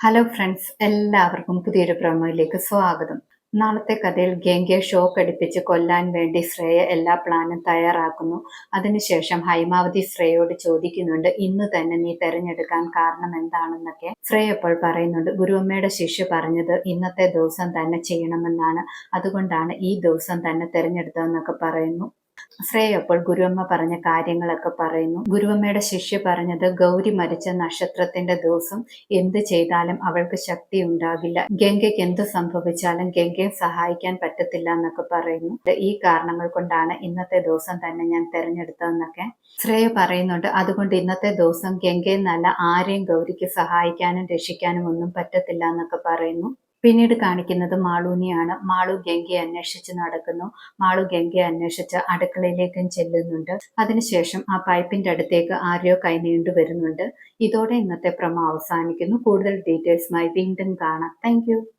Hello friends എല്ലാവർക്കും പുതിയൊരു പ്രൊമോയിലേക്ക് സ്വാഗതം. നാളത്തെ കഥയിൽ ഗംഗയെ ഷോക്ക് അടിപ്പിച്ച് കൊല്ലാൻ വേണ്ടി ശ്രേയ എല്ലാ പ്ലാനും തയ്യാറാക്കുന്നു. അതിനുശേഷം ഹൈമാവതി ശ്രേയോട് ചോദിക്കുന്നുണ്ട് ഇന്ന് തന്നെ നീ തെരഞ്ഞെടുക്കാൻ കാരണം എന്താണെന്നൊക്കെ? ശ്രേയ അപ്പോൾ പറയുന്നുണ്ട് ഗുരുവമ്മയുടെ ശിഷ്യ പറഞ്ഞത് ഇന്നത്തെ ദിവസം തന്നെ ചെയ്യണമെന്നാണ്. അതുകൊണ്ടാണ് ഈ ദിവസം തന്നെ തെരഞ്ഞെടുത്തതെന്നൊക്കെ പറയുന്നു. ശ്രേയ അപ്പോൾ ഗുരുവമ്മ പറഞ്ഞ കാര്യങ്ങളൊക്കെ പറയുന്നു. ഗുരുവമ്മയുടെ ശിഷ്യ പറഞ്ഞത് ഗൗരി മരിച്ച നക്ഷത്രത്തിന്റെ ദിവസം എന്ത് ചെയ്താലും അവൾക്ക് ശക്തി ഉണ്ടാകില്ല. ഗംഗയ്ക്ക് എന്ത് സംഭവിച്ചാലും ഗംഗയെ സഹായിക്കാൻ പറ്റത്തില്ല എന്നൊക്കെ പറയുന്നു. ഈ കാരണങ്ങൾ കൊണ്ടാണ് ഇന്നത്തെ ദിവസം തന്നെ ഞാൻ തെരഞ്ഞെടുത്തതെന്നൊക്കെ ശ്രേയ പറയുന്നുണ്ട്. അതുകൊണ്ട് ഇന്നത്തെ ദിവസം ഗംഗയെന്നല്ല നല്ല ആരെയും ഗൗരിക്ക് സഹായിക്കാനും രക്ഷിക്കാനും ഒന്നും പറ്റത്തില്ല എന്നൊക്കെ പറയുന്നു. പിന്നീട് കാണിക്കുന്നത് മാളൂനെയാണ്. മാളു ഗംഗയെ അന്വേഷിച്ച് നടക്കുന്നു. മാളു ഗംഗയെ അന്വേഷിച്ച് അടുക്കളയിലേക്കും ചെല്ലുന്നുണ്ട്. അതിനുശേഷം ആ പൈപ്പിന്റെ അടുത്തേക്ക് ആരെയോ കൈ നീണ്ടു വരുന്നുണ്ട്. ഇതോടെ ഇന്നത്തെ പ്രമ അവസാനിക്കുന്നു. കൂടുതൽ ഡീറ്റെയിൽസുമായി വീണ്ടും കാണാം. താങ്ക്